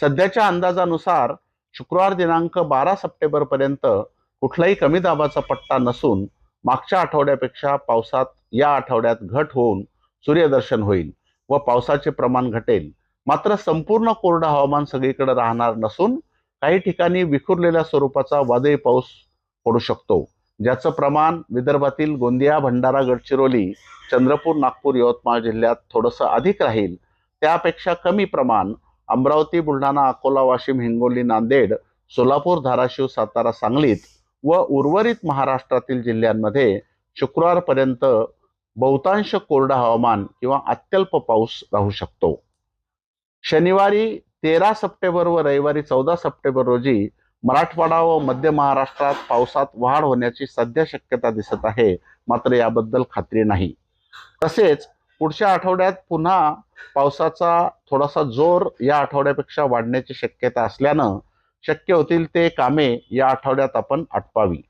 सध्याच्या अंदाजानुसार शुक्रवार दिनांक बारा सप्टेंबरपर्यंत कुठलाही कमी दाबाचा पट्टा नसून मागच्या आठवड्यापेक्षा पावसात या आठवड्यात घट होऊन सूर्यदर्शन होईल व पावसाचे प्रमाण घटेल. मात्र संपूर्ण कोरडं हवामान सगळीकडे राहणार नसून काही ठिकाणी विखुरलेल्या स्वरूपाचा वादळी पाऊस पडू शकतो. ज्याचं प्रमाण विदर्भातील गोंदिया भंडारा गडचिरोली चंद्रपूर नागपूर यवतमाळ जिल्ह्यात थोडंसं अधिक राहील. त्यापेक्षा कमी प्रमाण अमरावती बुलढाणा अकोला वाशिम हिंगोली नांदेड सोलापूर धाराशिव सातारा सांगलीत व उर्वरित महाराष्ट्रातील जिल्ह्यांमध्ये शुक्रवारपर्यंत बहुतांश कोरडं हवामान किंवा अत्यल्प पाऊस राहू शकतो. शनिवारी तेरा सप्टेंबर व रविवारी चौदा सप्टेंबर रोजी मराठवाडा व मध्य महाराष्ट्रात पावसात वाढ होण्याची सध्या शक्यता दिसत आहे मात्र याबद्दल खात्री नाही. तसेच पुढच्या आठवड्यात पुन्हा पावसाचा थोडासा जोर या आठवड्यापेक्षा वाढण्याची शक्यता असल्यानं शक्य होतील ते कामे या आठवड्यात आपण आटपावी.